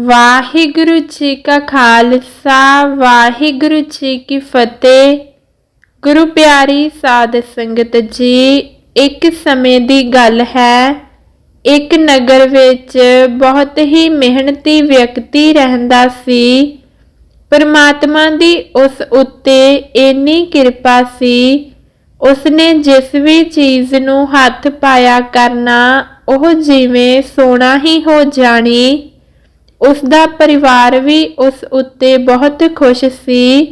ਵਾਹਿਗੁਰੂ ਜੀ ਕਾ ਖਾਲਸਾ, ਵਾਹਿਗੁਰੂ ਜੀ ਕੀ ਫਤਿਹ। ਗੁਰੂ ਪਿਆਰੀ ਸਾਧ ਸੰਗਤ ਜੀ, ਇੱਕ ਸਮੇਂ ਦੀ ਗੱਲ ਹੈ। ਇੱਕ ਨਗਰ ਵਿੱਚ ਬਹੁਤ ਹੀ ਮਿਹਨਤੀ ਵਿਅਕਤੀ ਰਹਿੰਦਾ ਸੀ। ਪਰਮਾਤਮਾ ਦੀ ਉਸ ਉੱਤੇ ਇੰਨੀ ਕਿਰਪਾ ਸੀ। ਉਸਨੇ ਜਿਸ ਵੀ ਚੀਜ਼ ਨੂੰ ਹੱਥ ਪਾਇਆ ਕਰਨਾ, ਉਹ ਜਿਵੇਂ ਸੋਨਾ ਹੀ ਹੋ ਜਾਣੀ। ਉਸ ਦਾ ਪਰਿਵਾਰ ਵੀ ਉਸ ਉੱਤੇ ਬਹੁਤ ਖੁਸ਼ ਸੀ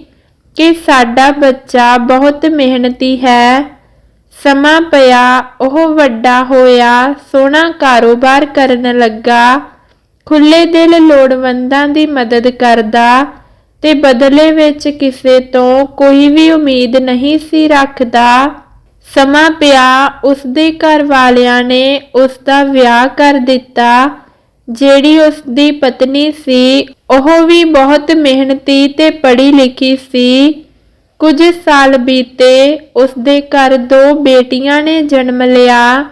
ਕਿ ਸਾਡਾ ਬੱਚਾ ਬਹੁਤ ਮਿਹਨਤੀ ਹੈ। ਸਮਾਂ ਪਿਆ, ਉਹ ਵੱਡਾ ਹੋਇਆ, ਸੋਹਣਾ ਕਾਰੋਬਾਰ ਕਰਨ ਲੱਗਾ। ਖੁੱਲੇ ਦਿਲ ਲੋੜਵੰਦਾਂ ਦੀ ਮਦਦ ਕਰਦਾ ਤੇ ਬਦਲੇ ਵਿੱਚ ਕਿਸੇ ਤੋਂ ਕੋਈ ਵੀ ਉਮੀਦ ਨਹੀਂ ਸੀ ਰੱਖਦਾ। ਸਮਾਂ ਪਿਆ ਉਸ ਦੇ ਘਰ ਵਾਲਿਆਂ ਨੇ ਉਸ ਦਾ ਵਿਆਹ ਕਰ ਦਿੱਤਾ। ਜਿਹੜੀ ਉਸ ਦੀ ਪਤਨੀ ਸੀ, ਉਹ ਵੀ ਬਹੁਤ ਮਿਹਨਤੀ ਤੇ ਪੜ੍ਹੀ ਲਿਖੀ ਸੀ। ਕੁਝ ਸਾਲ ਬੀਤੇ ਉਸ ਦੇ ਘਰ ਦੋ ਬੇਟੀਆਂ ਨੇ ਜਨਮ ਲਿਆ।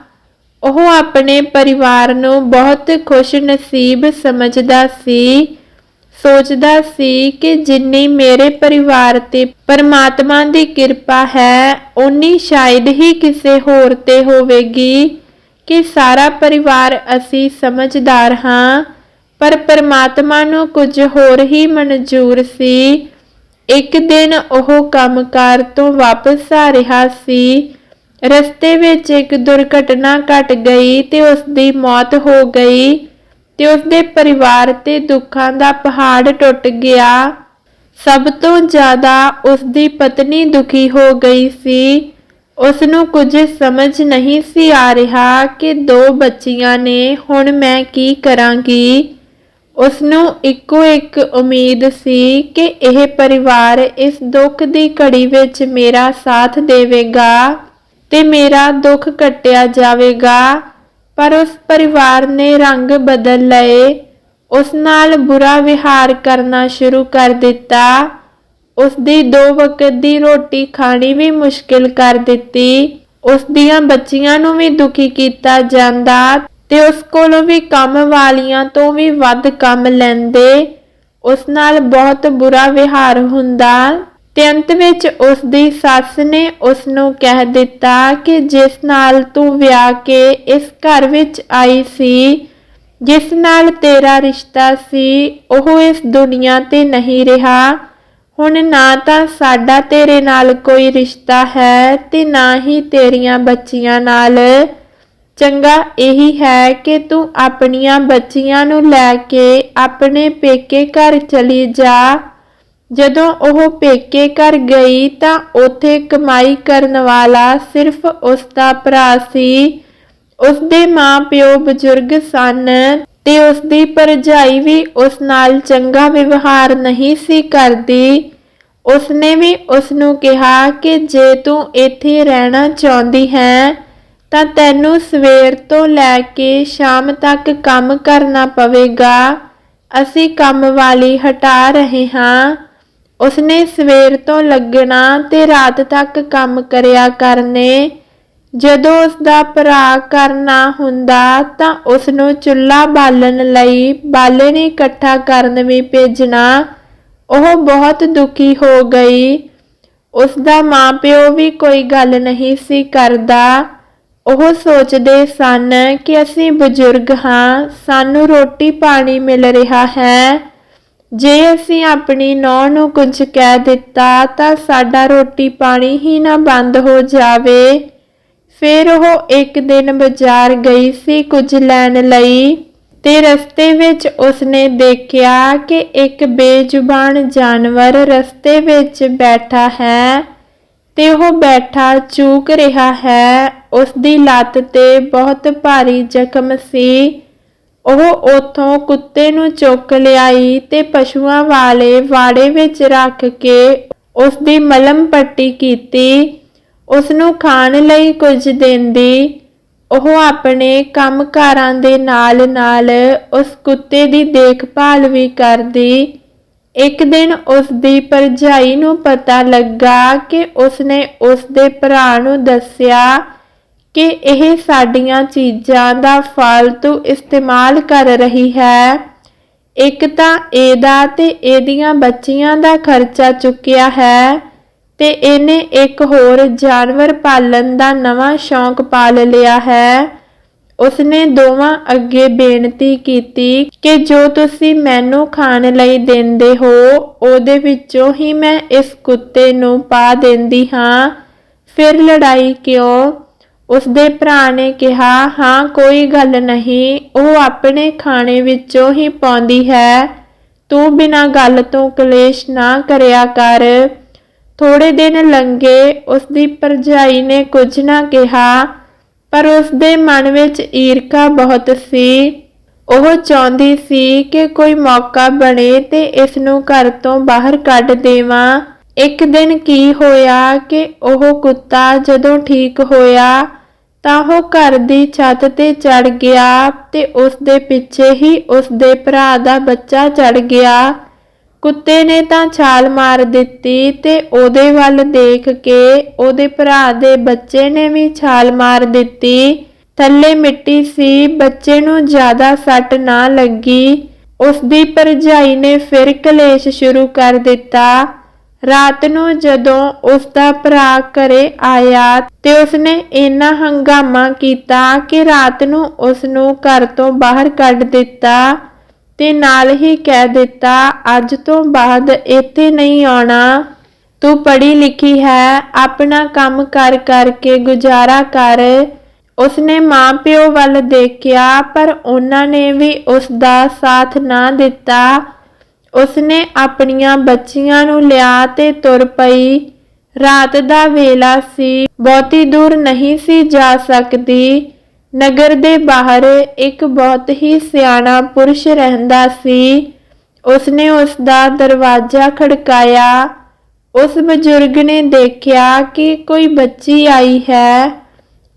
ਉਹ ਆਪਣੇ ਪਰਿਵਾਰ ਨੂੰ ਬਹੁਤ ਖੁਸ਼ ਨਸੀਬ ਸਮਝਦਾ ਸੀ। ਸੋਚਦਾ ਸੀ ਕਿ ਜਿੰਨੀ ਮੇਰੇ ਪਰਿਵਾਰ ਤੇ ਪਰਮਾਤਮਾ ਦੀ ਕਿਰਪਾ ਹੈ ਉਨੀ ਸ਼ਾਇਦ ਹੀ ਕਿਸੇ ਹੋਰ ਤੇ ਹੋਵੇਗੀ। ਕਿ ਸਾਰਾ ਪਰਿਵਾਰ ਅਸੀਂ ਸਮਝਦਾਰ ਹਾਂ, ਪਰ ਪਰਮਾਤਮਾ ਨੂੰ ਕੁਝ ਹੋਰ ਹੀ ਮਨਜ਼ੂਰ ਸੀ। ਇੱਕ ਦਿਨ ਉਹ ਕੰਮਕਾਰ ਤੋਂ ਵਾਪਸ ਆ ਰਿਹਾ ਸੀ। ਰਸਤੇ ਵਿੱਚ ਇੱਕ ਦੁਰਘਟਨਾ ਘਟ ਗਈ ਤੇ ਉਸ ਦੀ ਮੌਤ ਹੋ ਗਈ ਤੇ ਉਸ ਦੇ ਪਰਿਵਾਰ ਤੇ ਦੁੱਖਾਂ ਦਾ ਪਹਾੜ ਟੁੱਟ ਗਿਆ। ਸਭ ਤੋਂ ਜ਼ਿਆਦਾ ਉਸ ਦੀ ਪਤਨੀ ਦੁਖੀ ਹੋ ਗਈ ਸੀ। ਉਸ ਨੂੰ ਕੁਝ ਸਮਝ ਨਹੀਂ ਸੀ ਆ ਰਿਹਾ ਕਿ ਦੋ ਬੱਚੀਆਂ ਨੇ, ਹੁਣ ਮੈਂ ਕੀ ਕਰਾਂਗੀ? ਉਸ ਨੂੰ ਇੱਕੋ ਇੱਕ ਉਮੀਦ ਸੀ ਕਿ ਇਹ ਪਰਿਵਾਰ ਇਸ ਦੁੱਖ ਦੀ ਘੜੀ ਵਿੱਚ ਮੇਰਾ ਸਾਥ ਦੇਵੇਗਾ ਤੇ ਮੇਰਾ ਦੁੱਖ ਕੱਟਿਆ ਜਾਵੇਗਾ। ਪਰ ਉਸ ਪਰਿਵਾਰ ਨੇ ਰੰਗ ਬਦਲ ਲਏ। ਉਸ ਨਾਲ ਬੁਰਾ ਵਿਹਾਰ ਕਰਨਾ ਸ਼ੁਰੂ ਕਰ ਦਿੱਤਾ। ਉਸ ਦੀ ਦੋ ਵਕਤ ਦੀ ਰੋਟੀ ਖਾਣੀ ਵੀ ਮੁਸ਼ਕਿਲ ਕਰ ਦਿੱਤੀ। ਉਸ ਦੀਆਂ ਬੱਚੀਆਂ ਨੂੰ ਵੀ ਦੁਖੀ ਕੀਤਾ ਜਾਂਦਾ ਤੇ ਉਸ ਕੋਲੋਂ ਵੀ ਕੰਮ ਵਾਲੀਆਂ ਤੋਂ ਵੀ ਵੱਧ ਕੰਮ ਲੈਂਦੇ। ਉਸ ਨਾਲ ਬਹੁਤ ਬੁਰਾ ਵਿਹਾਰ ਹੁੰਦਾ। ਤੇ ਅੰਤ ਵਿੱਚ ਉਸ ਦੀ ਸੱਸ ਨੇ ਉਸ ਨੂੰ ਕਹਿ ਦਿੱਤਾ ਕਿ ਜਿਸ ਨਾਲ ਤੂੰ ਵਿਆਹ ਕੇ ਇਸ ਘਰ ਵਿੱਚ ਆਈ ਸੀ, ਜਿਸ ਨਾਲ ਤੇਰਾ ਰਿਸ਼ਤਾ ਸੀ, ਉਹ ਇਸ ਦੁਨੀਆ ਤੇ ਨਹੀਂ ਰਿਹਾ। ਹੁਣ ਨਾ ਤਾਂ ਸਾਡਾ ਤੇਰੇ ਨਾਲ ਕੋਈ ਰਿਸ਼ਤਾ ਹੈ ਤੇ ਨਾ ਹੀ ਤੇਰੀਆਂ ਬੱਚੀਆਂ ਨਾਲ। ਚੰਗਾ, ਇਹੀ ਹੈ ਕਿ ਤੂੰ ਆਪਣੀਆਂ ਬੱਚੀਆਂ ਨੂੰ ਲੈ ਕੇ ਆਪਣੇ ਪੇਕੇ ਘਰ ਚਲੀ ਜਾ। ਜਦੋਂ ਉਹ ਪੇਕੇ ਘਰ ਗਈ ਤਾਂ ਉਥੇ ਕਮਾਈ ਕਰਨ ਵਾਲਾ ਸਿਰਫ ਉਸ ਦਾ ਭਰਾ ਸੀ। ਉਸ ਦੇ ਮਾਂ-ਪਿਓ ਬਜ਼ੁਰਗ ਸਨ। ਤੇ ਉਸ ਦੀ ਪਰਜਾਈ ਵੀ ਉਸ ਨਾਲ ਚੰਗਾ ਵਿਵਹਾਰ ਨਹੀਂ ਸੀ ਕਰਦੀ। ਉਸ ਨੇ ਵੀ ਉਸ ਨੂੰ ਕਿਹਾ ਕਿ ਜੇ ਤੂੰ ਇੱਥੇ ਰਹਿਣਾ ਚਾਹੁੰਦੀ ਹੈ, ਤਾਂ ਤੈਨੂੰ ਸਵੇਰ ਤੋਂ ਲੈ ਕੇ ਸ਼ਾਮ ਤੱਕ ਕੰਮ ਕਰਨਾ ਪਵੇਗਾ। ਅਸੀਂ ਕੰਮ ਵਾਲੀ ਹਟਾ ਰਹੇ ਹਾਂ। ਉਸਨੇ ਸਵੇਰ ਤੋਂ ਲੱਗਣਾ ਤੇ ਰਾਤ ਤੱਕ ਕੰਮ ਕਰਿਆ ਕਰਨੇ। ਜਦੋਂ ਉਸ ਦਾ ਭਰਾ ਕਰਨਾ ਹੁੰਦਾ ਤਾਂ ਉਸ ਨੂੰ ਚੁੱਲ੍ਹਾ ਬਾਲਣ ਲਈ ਬਾਲਣ ਇਕੱਠਾ ਕਰਨ ਵੀ ਭੇਜਣਾ ਉਹ ਬਹੁਤ ਦੁਖੀ ਹੋ ਗਈ। ਉਸ ਦਾ ਮਾਪਿਓ ਵੀ ਕੋਈ ਗੱਲ ਨਹੀਂ ਸੀ ਕਰਦਾ। ਉਹ ਸੋਚਦੇ ਸਨ ਕਿ ਅਸੀਂ ਬਜ਼ੁਰਗ ਹਾਂ, ਸਾਨੂੰ ਰੋਟੀ ਪਾਣੀ ਮਿਲ ਰਿਹਾ ਹੈ। ਜੇ ਅਸੀਂ ਆਪਣੀ ਨੌਂ ਨੂੰ ਕੁਝ ਕਹਿ ਦਿੱਤਾ ਤਾਂ ਸਾਡਾ ਰੋਟੀ ਪਾਣੀ ਹੀ ਨਾ ਬੰਦ ਹੋ ਜਾਵੇ। ਫਿਰ ਉਹ ਇੱਕ ਦਿਨ ਬਾਜ਼ਾਰ ਗਈ ਸੀ ਕੁਝ ਲੈਣ ਲਈ ਤੇ ਰਸਤੇ ਵਿੱਚ ਉਸਨੇ ਦੇਖਿਆ ਕਿ ਇੱਕ ਬੇਜ਼ੁਬਾਨ ਜਾਨਵਰ ਰਸਤੇ ਵਿੱਚ ਬੈਠਾ ਹੈ ਤੇ ਉਹ ਬੈਠਾ ਚੂਕ ਰਿਹਾ ਹੈ। ਉਸ ਦੀ ਲੱਤ ਤੇ ਬਹੁਤ ਭਾਰੀ ਜ਼ਖਮ ਸੀ। ਉਹ ਉਥੋਂ ਕੁੱਤੇ ਨੂੰ ਚੁੱਕ ਲਿਆਈ ਤੇ ਪਸ਼ੂਆਂ ਵਾਲੇ ਵਾੜੇ ਵਿੱਚ ਰੱਖ ਕੇ ਉਸ ਦੀ ਮਲਮ ਪੱਟੀ ਕੀਤੀ ਉਸ ਨੂੰ ਖਾਣ ਲਈ ਕੁਝ ਦਿੰਦੀ, ਉਹ ਆਪਣੇ ਕੰਮਕਾਰਾਂ ਦੇ ਨਾਲ-ਨਾਲ ਉਸ ਕੁੱਤੇ ਦੀ ਦੇਖਭਾਲ ਵੀ ਕਰਦੀ। ਇੱਕ ਦਿਨ ਉਸ ਦੀ ਪਰਜਾਈ ਨੂੰ ਪਤਾ ਲੱਗਾ ਕਿ ਉਸਨੇ ਉਸ ਦੇ ਭਰਾ ਨੂੰ ਦੱਸਿਆ ਕਿ ਇਹ ਸਾਡੀਆਂ ਚੀਜ਼ਾਂ ਦਾ ਫालतू ਇਸਤੇਮਾਲ ਕਰ ਰਹੀ ਹੈ। ਇੱਕ ਤਾਂ ਇਹਦਾ ਤੇ ਇਹਦੀਆਂ ਬੱਚੀਆਂ ਦਾ ਖਰਚਾ ਚੁੱਕਿਆ ਹੈ। ਤੇ ਇਹਨੇ ਇੱਕ ਹੋਰ ਜਾਨਵਰ ਪਾਲਣ ਦਾ ਨਵਾਂ ਸ਼ੌਂਕ ਪਾਲ ਲਿਆ ਹੈ। ਉਸਨੇ ਦੋਵਾਂ ਅੱਗੇ ਬੇਨਤੀ ਕੀਤੀ ਕਿ ਜੋ ਤੁਸੀਂ ਮੈਨੂੰ ਖਾਣ ਲਈ ਦਿੰਦੇ ਹੋ, ਉਹਦੇ ਵਿੱਚੋਂ ਹੀ ਮੈਂ ਇਸ ਕੁੱਤੇ ਨੂੰ ਪਾ ਦਿੰਦੀ ਹਾਂ। ਫਿਰ ਲੜਾਈ ਕਿਉਂ? ਉਸਦੇ ਭਰਾ ਨੇ ਕਿਹਾ, ਹਾਂ, ਕੋਈ ਗੱਲ ਨਹੀਂ, ਉਹ ਆਪਣੇ ਖਾਣੇ ਵਿੱਚੋਂ ਹੀ ਪਾਉਂਦੀ ਹੈ। ਤੂੰ ਬਿਨਾਂ ਗੱਲ ਤੋਂ ਕਲੇਸ਼ ਨਾ ਕਰਿਆ ਕਰ। ਥੋੜੇ ਦਿਨ ਲੰਘੇ, ਉਸਦੀ ਭਰਜਾਈ ਨੇ ਕੁਝ ਨਾ ਕਿਹਾ, ਪਰ ਉਸਦੇ ਮਨ ਵਿੱਚ ਈਰਖਾ ਬਹੁਤ ਸੀ। ਉਹ ਚਾਹੁੰਦੀ ਸੀ ਕਿ ਕੋਈ ਮੌਕਾ ਬਣੇ ਤੇ ਇਸ ਨੂੰ ਘਰ ਤੋਂ ਬਾਹਰ ਕੱਢ ਦੇਵਾਂ। ਇੱਕ ਦਿਨ ਕੀ ਹੋਇਆ ਕਿ ਉਹ ਕੁੱਤਾ ਜਦੋਂ ਠੀਕ ਹੋਇਆ, ਤਾਂ ਉਹ ਘਰ ਦੀ ਛੱਤ ਤੇ ਚੜ ਗਿਆ ਤੇ ਉਸ ਦੇ ਪਿੱਛੇ ਹੀ ਉਸ ਦੇ ਭਰਾ ਦਾ ਬੱਚਾ ਚੜ ਗਿਆ। ਕੁੱਤੇ ਨੇ ਤਾਂ ਛਾਲ ਮਾਰ ਦਿੱਤੀ ਤੇ ਉਹਦੇ ਵੱਲ ਦੇਖ ਕੇ ਉਹਦੇ ਭਰਾ ਦੇ ਬੱਚੇ ਨੇ ਵੀ ਛਾਲ ਮਾਰ ਦਿੱਤੀ। ਥੱਲੇ ਮਿੱਟੀ ਸੀ, ਬੱਚੇ ਨੂੰ ਜ਼ਿਆਦਾ ਸੱਟ ਨਾ ਲੱਗੀ। ਉਸ ਦੀ ਭਰਜਾਈ ਨੇ ਫਿਰ ਕਲੇਸ਼ ਸ਼ੁਰੂ ਕਰ ਦਿੱਤਾ। ਰਾਤ ਨੂੰ ਜਦੋਂ ਉਸ ਦਾ ਭਰਾ ਘਰੇ ਆਇਆ ਤੇ ਉਸਨੇ ਇੰਨਾ ਹੰਗਾਮਾ ਕੀਤਾ ਕਿ ਰਾਤ ਨੂੰ ਉਸ ਨੂੰ ਘਰ ਤੋਂ ਬਾਹਰ ਕੱਢ ਦਿੱਤਾ। ਤੇ ਨਾਲ ਹੀ ਕਹਿ ਦਿੱਤਾ, ਅੱਜ ਤੋਂ ਬਾਅਦ ਇੱਥੇ ਨਹੀਂ ਆਉਣਾ। ਤੂੰ ਪੜ੍ਹੀ ਲਿਖੀ ਹੈ, ਆਪਣਾ ਕੰਮ ਕਰ ਕਰਕੇ ਗੁਜ਼ਾਰਾ ਕਰ। ਉਸਨੇ ਮਾਂ-ਪਿਓ ਵੱਲ ਦੇਖਿਆ, ਪਰ ਉਹਨਾਂ ਨੇ ਵੀ ਉਸ ਦਾ ਸਾਥ ਨਾ ਦਿੱਤਾ। ਉਸਨੇ ਆਪਣੀਆਂ ਬੱਚੀਆਂ ਨੂੰ ਲਿਆ ਤੇ ਤੁਰ ਪਈ। ਰਾਤ ਦਾ ਵੇਲਾ ਸੀ, ਬਹੁਤੀ ਦੂਰ ਨਹੀਂ ਸੀ ਜਾ ਸਕਦੀ। ਨਗਰ ਦੇ ਬਾਹਰ ਇੱਕ ਬਹੁਤ ਹੀ ਸਿਆਣਾ ਪੁਰਸ਼ ਰਹਿੰਦਾ ਸੀ। ਉਸਨੇ ਉਸ ਦਾ ਦਰਵਾਜ਼ਾ ਖੜਕਾਇਆ। ਉਸ ਬਜ਼ੁਰਗ ਨੇ ਦੇਖਿਆ ਕਿ ਕੋਈ ਬੱਚੀ ਆਈ ਹੈ।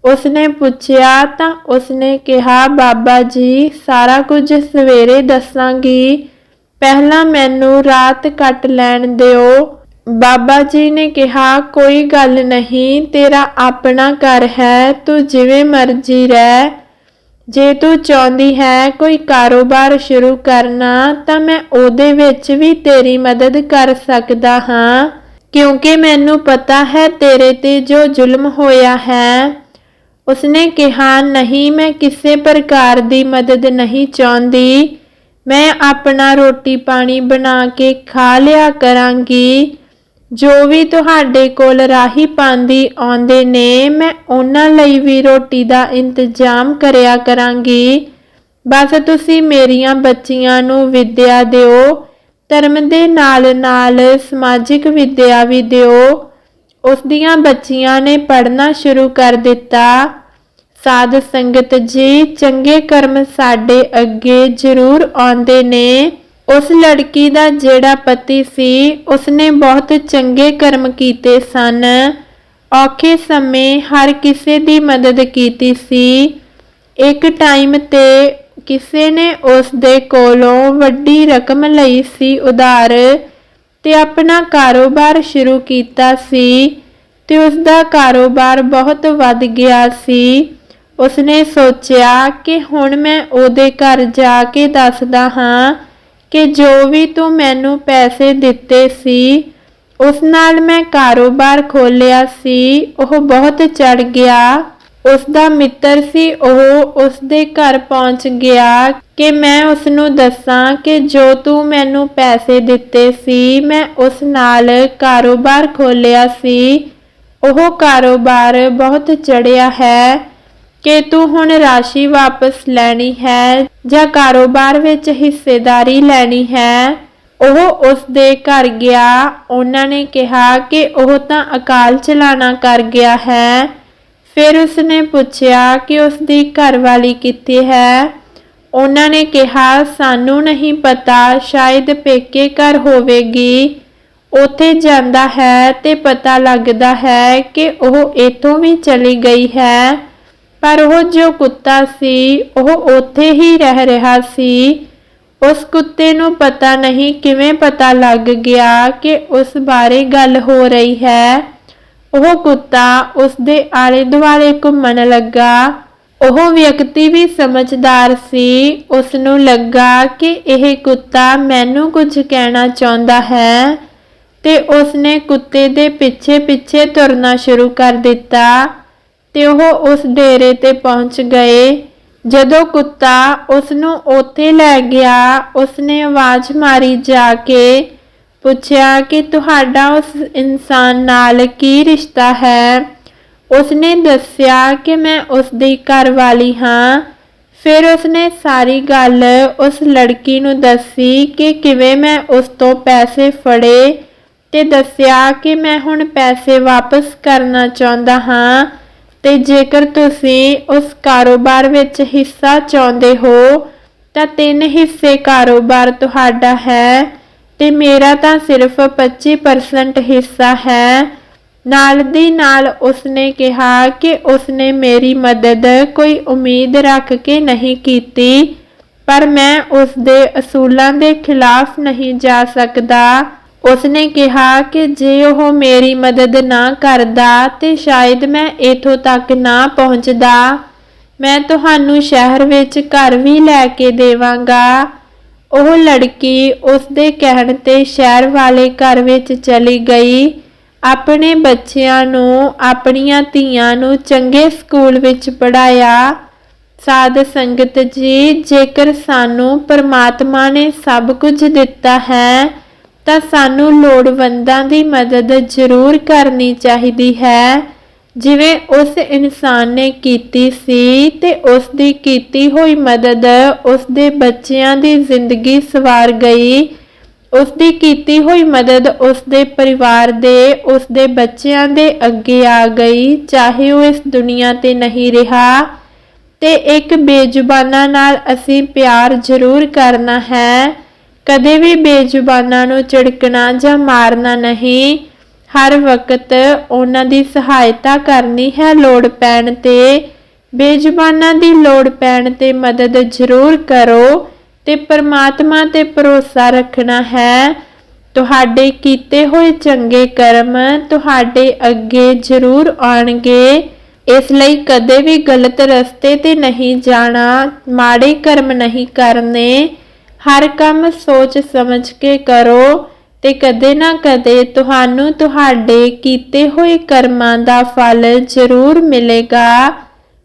ਉਸਨੇ ਪੁੱਛਿਆ, ਤਾਂ ਉਸਨੇ ਕਿਹਾ, ਬਾਬਾ ਜੀ, ਸਾਰਾ ਕੁਝ ਸਵੇਰੇ ਦੱਸਾਂਗੀ। ਪਹਿਲਾਂ ਮੈਨੂੰ ਰਾਤ ਕੱਟ ਲੈਣ ਦਿਓ। ਬਾਬਾ ਜੀ ਨੇ ਕਿਹਾ, ਕੋਈ ਗੱਲ ਨਹੀਂ, ਤੇਰਾ ਆਪਣਾ ਘਰ ਹੈ, ਤੂੰ ਜਿਵੇਂ ਮਰਜ਼ੀ ਰਹਿ। ਜੇ ਤੂੰ ਚਾਹੁੰਦੀ ਹੈ ਕੋਈ ਕਾਰੋਬਾਰ ਸ਼ੁਰੂ ਕਰਨਾ, ਤਾਂ ਮੈਂ ਉਹਦੇ ਵਿੱਚ ਵੀ ਤੇਰੀ ਮਦਦ ਕਰ ਸਕਦਾ ਹਾਂ। ਕਿਉਂਕਿ ਮੈਨੂੰ ਪਤਾ ਹੈ ਤੇਰੇ ਤੇ ਜੋ ਜ਼ੁਲਮ ਹੋਇਆ ਹੈ। ਉਸਨੇ ਕਿਹਾ, ਨਹੀਂ, ਮੈਂ ਕਿਸੇ ਪ੍ਰਕਾਰ ਦੀ ਮਦਦ ਨਹੀਂ ਚਾਹੁੰਦੀ। ਮੈਂ ਆਪਣਾ ਰੋਟੀ ਪਾਣੀ ਬਣਾ ਕੇ ਖਾ ਲਿਆ ਕਰਾਂਗੀ। ਜੋ ਵੀ ਤੁਹਾਡੇ ਕੋਲ ਰਾਹੀ ਪਾਂਦੀ ਆਉਂਦੇ ਨੇ, ਮੈਂ ਉਹਨਾਂ ਲਈ ਵੀ ਰੋਟੀ ਦਾ ਇੰਤਜ਼ਾਮ ਕਰਿਆ ਕਰਾਂਗੀ। ਬਸ ਤੁਸੀਂ ਮੇਰੀਆਂ ਬੱਚੀਆਂ ਨੂੰ ਵਿੱਦਿਆ ਦਿਓ, ਧਰਮ ਦੇ ਨਾਲ ਨਾਲ ਸਮਾਜਿਕ ਵਿੱਦਿਆ ਵੀ ਦਿਓ। ਉਸ ਦੀਆਂ ਬੱਚੀਆਂ ਨੇ ਪੜ੍ਹਨਾ ਸ਼ੁਰੂ ਕਰ ਦਿੱਤਾ। ਸਾਧ ਸੰਗਤ ਜੀ, ਚੰਗੇ ਕਰਮ ਸਾਡੇ ਅੱਗੇ ਜ਼ਰੂਰ ਆਉਂਦੇ ਨੇ। ਉਸ ਲੜਕੀ ਦਾ ਜਿਹੜਾ ਪਤੀ ਸੀ, ਉਸਨੇ ਬਹੁਤ ਚੰਗੇ ਕਰਮ ਕੀਤੇ ਸਨ। ਔਖੇ ਸਮੇਂ ਹਰ ਕਿਸੇ ਦੀ ਮਦਦ ਕੀਤੀ ਸੀ। ਇੱਕ ਟਾਈਮ ਤੇ ਕਿਸੇ ਨੇ ਉਸ ਦੇ ਕੋਲੋਂ ਵੱਡੀ ਰਕਮ ਲਈ ਸੀ ਉਧਾਰ ਤੇ ਆਪਣਾ ਕਾਰੋਬਾਰ ਸ਼ੁਰੂ ਕੀਤਾ ਸੀ ਤੇ ਉਸ ਦਾ ਕਾਰੋਬਾਰ ਬਹੁਤ ਵੱਧ ਗਿਆ ਸੀ। ਉਸਨੇ ਸੋਚਿਆ ਕਿ ਹੁਣ ਮੈਂ ਉਹਦੇ ਘਰ ਜਾ ਕੇ ਦੱਸਦਾ ਹਾਂ ਕਿ ਜੋ ਵੀ ਤੂੰ ਮੈਨੂੰ ਪੈਸੇ ਦਿੱਤੇ ਸੀ, ਉਸ ਨਾਲ ਮੈਂ ਕਾਰੋਬਾਰ ਖੋਲਿਆ ਸੀ, ਉਹ ਬਹੁਤ ਚੜ ਗਿਆ। ਉਸ ਦਾ ਮਿੱਤਰ ਸੀ, ਉਹ ਉਸ ਦੇ ਘਰ ਪਹੁੰਚ ਗਿਆ ਕਿ ਮੈਂ ਉਸ ਨੂੰ ਦੱਸਾਂ ਕਿ ਜੋ ਤੂੰ ਮੈਨੂੰ ਪੈਸੇ ਦਿੱਤੇ ਸੀ, ਮੈਂ ਉਸ ਨਾਲ ਕਾਰੋਬਾਰ ਖੋਲਿਆ ਸੀ। ਉਹ ਕਾਰੋਬਾਰ ਬਹੁਤ ਚੜਿਆ ਹੈ। ਕਿ ਤੂੰ ਹੁਣ ਰਾਸ਼ੀ ਵਾਪਸ ਲੈਣੀ ਹੈ ਜਾਂ ਕਾਰੋਬਾਰ ਵਿੱਚ ਹਿੱਸੇਦਾਰੀ ਲੈਣੀ ਹੈ? ਉਹ ਉਸ ਦੇ ਘਰ ਗਿਆ। ਉਹਨਾਂ ਨੇ ਕਿਹਾ ਕਿ ਉਹ ਤਾਂ ਅਕਾਲ ਚਲਾਣਾ ਕਰ ਗਿਆ ਹੈ। ਫਿਰ ਉਸਨੇ ਪੁੱਛਿਆ ਕਿ ਉਸ ਦੀ ਘਰਵਾਲੀ ਕਿੱਥੇ ਹੈ? ਉਹਨਾਂ ਨੇ ਕਿਹਾ, ਸਾਨੂੰ ਨਹੀਂ ਪਤਾ, ਸ਼ਾਇਦ ਪੇਕੇ ਘਰ ਹੋਵੇਗੀ। ਉੱਥੇ ਜਾਂਦਾ ਹੈ ਤੇ ਪਤਾ ਲੱਗਦਾ ਹੈ ਕਿ ਉਹ ਇੱਥੋਂ ਵੀ ਚਲੀ ਗਈ ਹੈ। ਪਰ ਉਹ ਜੋ ਕੁੱਤਾ ਸੀ, ਉਹ ਉੱਥੇ ਹੀ ਰਹਿ ਰਿਹਾ ਸੀ। ਉਸ ਕੁੱਤੇ ਨੂੰ ਪਤਾ ਨਹੀਂ ਕਿਵੇਂ ਪਤਾ ਲੱਗ ਗਿਆ ਕਿ ਉਸ ਬਾਰੇ ਗੱਲ ਹੋ ਰਹੀ ਹੈ। ਉਹ ਕੁੱਤਾ ਉਸ ਦੇ ਆਲੇ ਦੁਆਲੇ ਘੁੰਮਣ ਲੱਗਾ। ਉਹ ਵਿਅਕਤੀ ਵੀ ਸਮਝਦਾਰ ਸੀ। ਉਸ ਨੂੰ ਲੱਗਾ ਕਿ ਇਹ ਕੁੱਤਾ ਮੈਨੂੰ ਕੁਝ ਕਹਿਣਾ ਚਾਹੁੰਦਾ ਹੈ ਤੇ ਉਸ ਨੇ ਕੁੱਤੇ ਦੇ ਪਿੱਛੇ ਪਿੱਛੇ ਤੁਰਨਾ ਸ਼ੁਰੂ ਕਰ ਦਿੱਤਾ। ਤੇ ਉਹ ਉਸ ਡੇਰੇ ਤੇ ਪਹੁੰਚ ਗਏ। ਜਦੋਂ ਕੁੱਤਾ ਉਸ ਨੂੰ ਉੱਥੇ ਲੈ ਗਿਆ ਉਸ ਨੇ ਆਵਾਜ਼ ਮਾਰੀ ਜਾ ਕੇ, ਪੁੱਛਿਆ ਕਿ ਤੁਹਾਡਾ ਉਸ ਇਨਸਾਨ ਨਾਲ ਕੀ ਰਿਸ਼ਤਾ ਹੈ? ਉਸ ਨੇ ਦੱਸਿਆ ਕਿ ਮੈਂ ਉਸ ਦੀ ਘਰਵਾਲੀ ਹਾਂ। ਫਿਰ ਉਸ ਨੇ ਸਾਰੀ ਗੱਲ ਉਸ ਲੜਕੀ ਨੂੰ ਦੱਸੀ ਕਿ ਕਿਵੇਂ ਮੈਂ ਉਸ ਤੋਂ ਪੈਸੇ ਫੜੇ ਤੇ ਦੱਸਿਆ ਕਿ ਮੈਂ ਹੁਣ ਪੈਸੇ ਵਾਪਸ ਕਰਨਾ ਚਾਹੁੰਦਾ ਹਾਂ। ਤੇ ਜੇਕਰ ਤੁਸੀਂ ਉਸ ਕਾਰੋਬਾਰ ਵਿੱਚ ਹਿੱਸਾ ਚਾਹੁੰਦੇ ਹੋ, ਤਾਂ ਤਿੰਨ ਹਿੱਸੇ ਕਾਰੋਬਾਰ ਤੁਹਾਡਾ ਹੈ। ਤੇ ਮੇਰਾ ਤਾਂ ਸਿਰਫ 25% ਹਿੱਸਾ ਹੈ। ਨਾਲ ਦੀ ਨਾਲ ਉਸਨੇ ਕਿਹਾ ਕਿ ਉਸਨੇ ਮੇਰੀ ਮਦਦ ਕੋਈ ਉਮੀਦ ਰੱਖ ਕੇ ਨਹੀਂ ਕੀਤੀ, ਪਰ ਮੈਂ ਉਸ ਦੇ ਅਸੂਲਾਂ ਦੇ ਖਿਲਾਫ ਨਹੀਂ ਜਾ ਸਕਦਾ। ਉਸਨੇ ਕਿਹਾ ਕਿ ਜੇ ਉਹ ਮੇਰੀ ਮਦਦ ਨਾ ਕਰਦਾ ਤੇ ਸ਼ਾਇਦ ਮੈਂ ਇਥੋਂ ਤੱਕ ਨਾ ਪਹੁੰਚਦਾ। ਮੈਂ ਤੁਹਾਨੂੰ ਸ਼ਹਿਰ ਵਿੱਚ ਘਰ ਵੀ ਲੈ ਕੇ ਦੇਵਾਂਗਾ। ਉਹ ਲੜਕੀ ਉਸਦੇ ਕਹਿਣ ਤੇ ਸ਼ਹਿਰ ਵਾਲੇ ਘਰ ਵਿੱਚ ਚਲੀ ਗਈ। ਆਪਣੇ ਬੱਚਿਆਂ ਨੂੰ, ਆਪਣੀਆਂ ਧੀਆਂ ਨੂੰ ਚੰਗੇ ਸਕੂਲ ਵਿੱਚ ਪੜਾਇਆ ਸਾਧ ਸੰਗਤ ਜੀ, ਜੇਕਰ ਸਾਨੂੰ ਪਰਮਾਤਮਾ ਨੇ ਸਭ ਕੁਝ ਦਿੱਤਾ ਹੈ ਤਾਂ ਸਾਨੂੰ ਲੋੜਵੰਦਾਂ ਦੀ ਮਦਦ ਜ਼ਰੂਰ ਕਰਨੀ ਚਾਹੀਦੀ ਹੈ। ਜਿਵੇਂ ਉਸ ਇਨਸਾਨ ਨੇ ਕੀਤੀ ਸੀ ਤੇ ਉਸ ਦੀ ਕੀਤੀ ਹੋਈ ਮਦਦ ਉਸ ਦੇ ਬੱਚਿਆਂ ਦੀ ਜ਼ਿੰਦਗੀ ਸਵਾਰ ਗਈ। ਉਸ ਦੀ ਕੀਤੀ ਹੋਈ ਮਦਦ ਉਸ ਦੇ ਪਰਿਵਾਰ ਦੇ, ਉਸ ਦੇ ਬੱਚਿਆਂ ਦੇ ਅੱਗੇ ਆ ਗਈ। ਚਾਹੇ ਉਹ ਇਸ ਦੁਨੀਆ ਤੇ ਨਹੀਂ ਰਿਹਾ, ਤੇ ਇੱਕ ਬੇਜ਼ੁਬਾਨਾਂ ਨਾਲ ਅਸੀਂ ਪਿਆਰ ਜ਼ਰੂਰ ਕਰਨਾ ਹੈ। ਕਦੇ ਵੀ ਬੇਜ਼ੁਬਾਨਾਂ ਨੂੰ ਝਿੜਕਣਾ ਜਾਂ ਮਾਰਨਾ ਨਹੀਂ। ਹਰ ਵਕਤ ਉਹਨਾਂ ਦੀ ਸਹਾਇਤਾ ਕਰਨੀ ਹੈ ਲੋੜ ਪੈਣ ਤੇ। ਬੇਜ਼ੁਬਾਨਾਂ ਦੀ ਲੋੜ ਪੈਣ ਤੇ ਮਦਦ ਜ਼ਰੂਰ ਕਰੋ ਤੇ ਪਰਮਾਤਮਾ ਤੇ ਭਰੋਸਾ ਰੱਖਣਾ ਹੈ। ਤੁਹਾਡੇ ਕੀਤੇ ਹੋਏ ਚੰਗੇ ਕਰਮ ਤੁਹਾਡੇ ਅੱਗੇ ਜ਼ਰੂਰ ਆਉਣਗੇ। ਇਸ ਲਈ ਕਦੇ ਵੀ ਗਲਤ ਰਸਤੇ ਤੇ ਨਹੀਂ ਜਾਣਾ, ਮਾੜੇ ਕਰਮ ਨਹੀਂ ਕਰਨੇ। ਹਰ ਕੰਮ ਸੋਚ ਸਮਝ ਕੇ ਕਰੋ ਤੇ ਕਦੇ ਨਾ ਕਦੇ ਤੁਹਾਨੂੰ ਤੁਹਾਡੇ ਕੀਤੇ ਹੋਏ ਕਰਮਾਂ ਦਾ ਫਲ ਜ਼ਰੂਰ ਮਿਲੇਗਾ।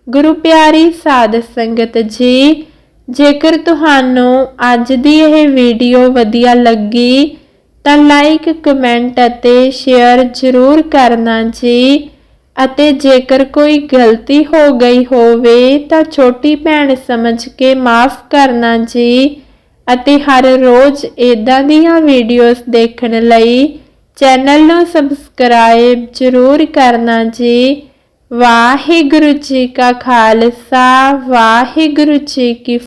ਗੁਰੂ ਪਿਆਰੀ ਸਾਧ ਸੰਗਤ ਜੀ, ਜੇਕਰ ਤੁਹਾਨੂੰ ਅੱਜ ਦੀ ਇਹ ਵੀਡੀਓ ਵਧੀਆ ਲੱਗੀ, ਤਾਂ ਲਾਈਕ ਕਮੈਂਟ ਅਤੇ ਸ਼ੇਅਰ ਜ਼ਰੂਰ ਕਰਨਾ ਜੀ। ਅਤੇ ਜੇਕਰ ਕੋਈ ਗਲਤੀ ਹੋ ਗਈ ਹੋਵੇ, ਤਾਂ ਛੋਟੀ ਭੈਣ ਸਮਝ ਕੇ ਮਾਫ ਕਰਨਾ ਜੀ। ਅਤੇ ਹਰ ਰੋਜ਼ ਇਦਾਂ ਦੀਆਂ ਵੀਡੀਓਜ਼ ਦੇਖਣ ਲਈ ਚੈਨਲ ਨੂੰ ਸਬਸਕ੍ਰਾਈਬ ਜ਼ਰੂਰ ਕਰਨਾ ਜੀ। ਵਾਹਿਗੁਰੂ ਜੀ ਕਾ ਖਾਲਸਾ, ਵਾਹਿਗੁਰੂ ਜੀ ਕੀ